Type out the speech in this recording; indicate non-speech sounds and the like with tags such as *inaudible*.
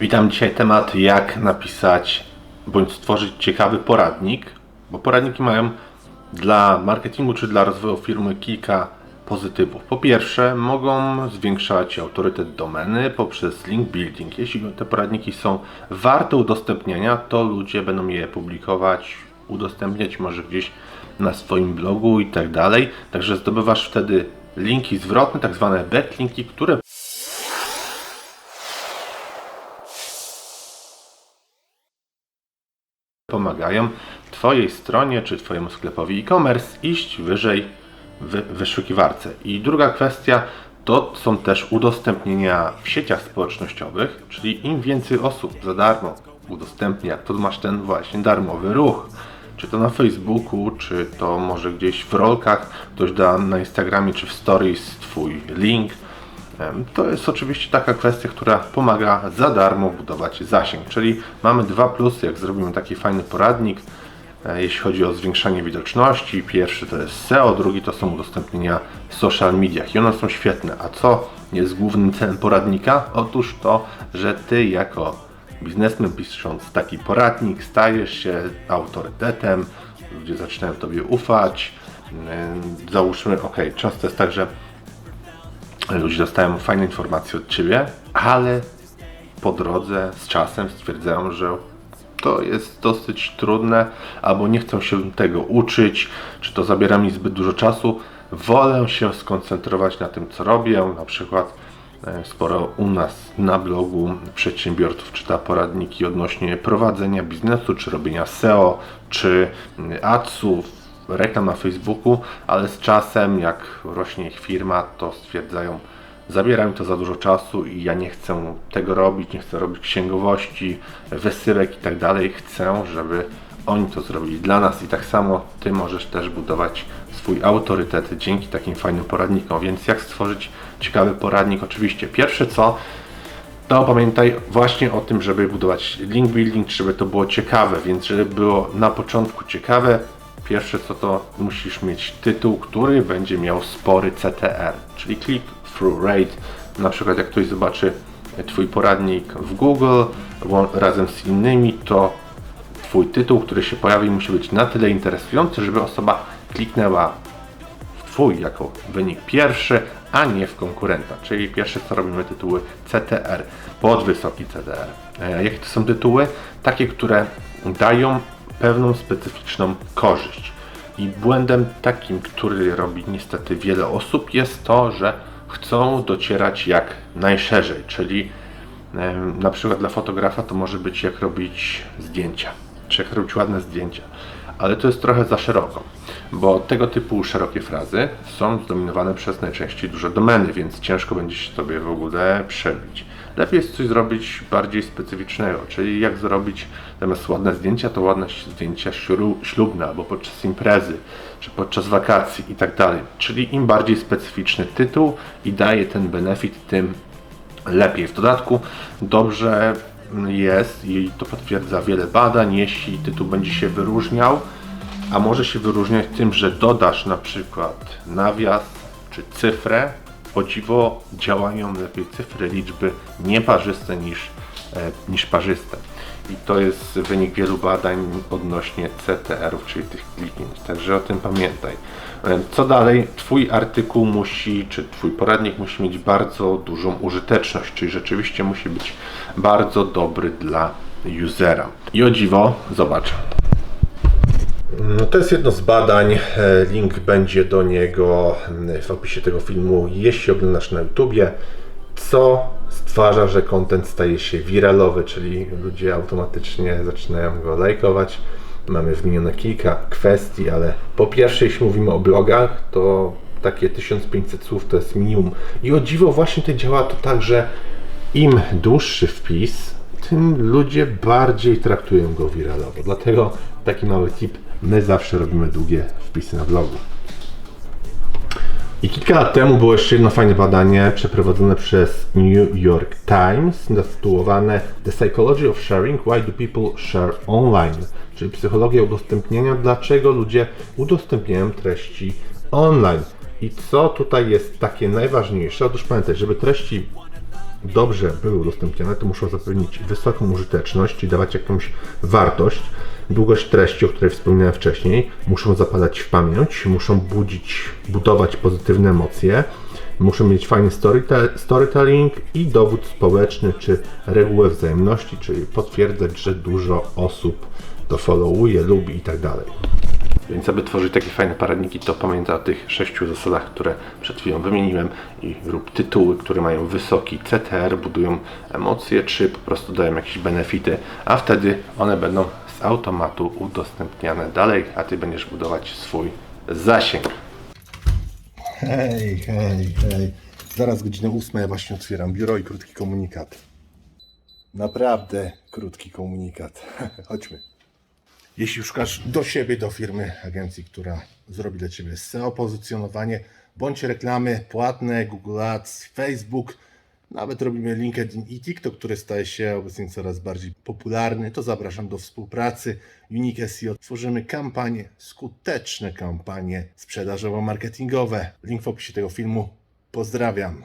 Witam dzisiaj temat jak napisać bądź stworzyć ciekawy poradnik, bo poradniki mają dla marketingu czy dla rozwoju firmy kilka pozytywów. Po pierwsze, mogą zwiększać autorytet domeny poprzez link building. Jeśli te poradniki są warte udostępnienia, to ludzie będą je publikować, udostępniać może gdzieś na swoim blogu i tak dalej. Także zdobywasz wtedy linki zwrotne, tak zwane backlinki, które pomagają Twojej stronie czy Twojemu sklepowi e-commerce iść wyżej w wyszukiwarce. I druga kwestia to są też udostępnienia w sieciach społecznościowych, czyli im więcej osób za darmo udostępnia, to masz ten właśnie darmowy ruch. Czy to na Facebooku, czy to może gdzieś w rolkach, ktoś da na Instagramie czy w stories Twój link. To jest oczywiście taka kwestia, która pomaga za darmo budować zasięg. Czyli mamy dwa plusy, jak zrobimy taki fajny poradnik, e, jeśli chodzi o zwiększanie widoczności. Pierwszy to jest SEO, drugi to są udostępnienia w social mediach i one są świetne. A co jest głównym celem poradnika? Otóż to, że Ty jako biznesmen pisząc taki poradnik stajesz się autorytetem, ludzie zaczynają Tobie ufać. Em, Załóżmy, ok, często jest tak, że ludzie dostają fajne informacje od Ciebie, ale po drodze z czasem stwierdzają, że to jest dosyć trudne, albo nie chcą się tego uczyć, czy to zabiera mi zbyt dużo czasu. Wolę się skoncentrować na tym, co robię. Na przykład e, sporo u nas na blogu przedsiębiorców czyta poradniki odnośnie prowadzenia biznesu, czy robienia SEO, czy mm, adsów, reklam na Facebooku, ale z czasem, jak rośnie ich firma, to stwierdzają, zabiera mi to za dużo czasu i ja nie chcę tego robić, nie chcę robić księgowości, wysyłek i tak dalej. Chcę, żeby oni to zrobili dla nas i tak samo Ty możesz też budować swój autorytet dzięki takim fajnym poradnikom. Więc jak stworzyć ciekawy poradnik? Oczywiście pierwsze co, to pamiętaj właśnie o tym, żeby budować link building, żeby to było ciekawe, więc żeby było na początku ciekawe, pierwsze co to musisz mieć tytuł, który będzie miał spory CTR, czyli click through rate. Na przykład jak ktoś zobaczy Twój poradnik w Google razem z innymi, to Twój tytuł, który się pojawi, musi być na tyle interesujący, żeby osoba kliknęła w Twój jako wynik pierwszy, a nie w konkurenta. Czyli pierwsze co robimy tytuły CTR, pod wysoki CTR. E, Jakie to są tytuły? Takie, które dają pewną specyficzną korzyść. I błędem takim, który robi niestety wiele osób, jest to, że chcą docierać jak najszerzej, czyli na przykład dla fotografa to może być jak robić zdjęcia, czy jak robić ładne zdjęcia, ale to jest trochę za szeroko, bo tego typu szerokie frazy są zdominowane przez najczęściej duże domeny, więc ciężko będzie się tobie w ogóle przebić. Lepiej jest coś zrobić bardziej specyficznego, czyli jak zrobić zamiast ładne zdjęcia, to ładne zdjęcia ślubne albo podczas imprezy, czy podczas wakacji i tak dalej. Czyli im bardziej specyficzny tytuł i daje ten benefit, tym lepiej. W dodatku dobrze jest i to potwierdza wiele badań, jeśli tytuł będzie się wyróżniał, a może się wyróżniać tym, że dodasz na przykład nawias czy cyfrę. O dziwo działają lepiej cyfry, liczby nieparzyste niż, e, niż parzyste. I to jest wynik wielu badań odnośnie CTR-ów, czyli tych kliknięć. Także o tym pamiętaj. E, Co dalej? Twój artykuł musi, czy Twój poradnik musi mieć bardzo dużą użyteczność, czyli rzeczywiście musi być bardzo dobry dla usera. I o dziwo, zobacz. No to jest jedno z badań. E, Link będzie do niego mm, w opisie tego filmu, jeśli oglądasz na YouTubie. Co stwarza, że content staje się wiralowy, czyli ludzie automatycznie zaczynają go lajkować. Mamy wymienione kilka kwestii, ale po pierwsze, jeśli mówimy o blogach, to takie 1500 słów to jest minimum. I o dziwo właśnie to działa to tak, że im dłuższy wpis, tym ludzie bardziej traktują go wiralowo. Dlatego taki mały tip, my zawsze robimy długie wpisy na blogu. I kilka lat temu było jeszcze jedno fajne badanie przeprowadzone przez New York Times, zatytułowane The Psychology of Sharing, Why do People Share Online? Czyli psychologia udostępniania, dlaczego ludzie udostępniają treści online. I co tutaj jest takie najważniejsze? Otóż pamiętaj, żeby treści dobrze były udostępniane, to muszą zapewnić wysoką użyteczność, czyli dawać jakąś wartość, długość treści, o której wspomniałem wcześniej, muszą zapadać w pamięć, muszą budzić, budować pozytywne emocje, muszą mieć fajny storyte- storytelling i dowód społeczny, czy regułę wzajemności, czyli potwierdzać, że dużo osób to followuje, lubi i tak dalej. Więc aby tworzyć takie fajne paradniki, to pamiętaj o tych sześciu zasadach, które przed chwilą wymieniłem i rób tytuły, które mają wysoki CTR, budują emocje, czy po prostu dają jakieś benefity, a wtedy one będą z automatu udostępniane dalej, a Ty będziesz budować swój zasięg. Hej, hej, hej. Zaraz godzina ósma, ja właśnie otwieram biuro i krótki komunikat. Naprawdę krótki komunikat. *laughs* Chodźmy. Jeśli szukasz do siebie, do firmy, agencji, która zrobi dla Ciebie SEO, pozycjonowanie, bądź reklamy płatne, Google Ads, Facebook, nawet robimy LinkedIn i TikTok, który staje się obecnie coraz bardziej popularny, to zapraszam do współpracy. Unique SEO tworzymy kampanie, skuteczne kampanie sprzedażowo-marketingowe. Link w opisie tego filmu. Pozdrawiam.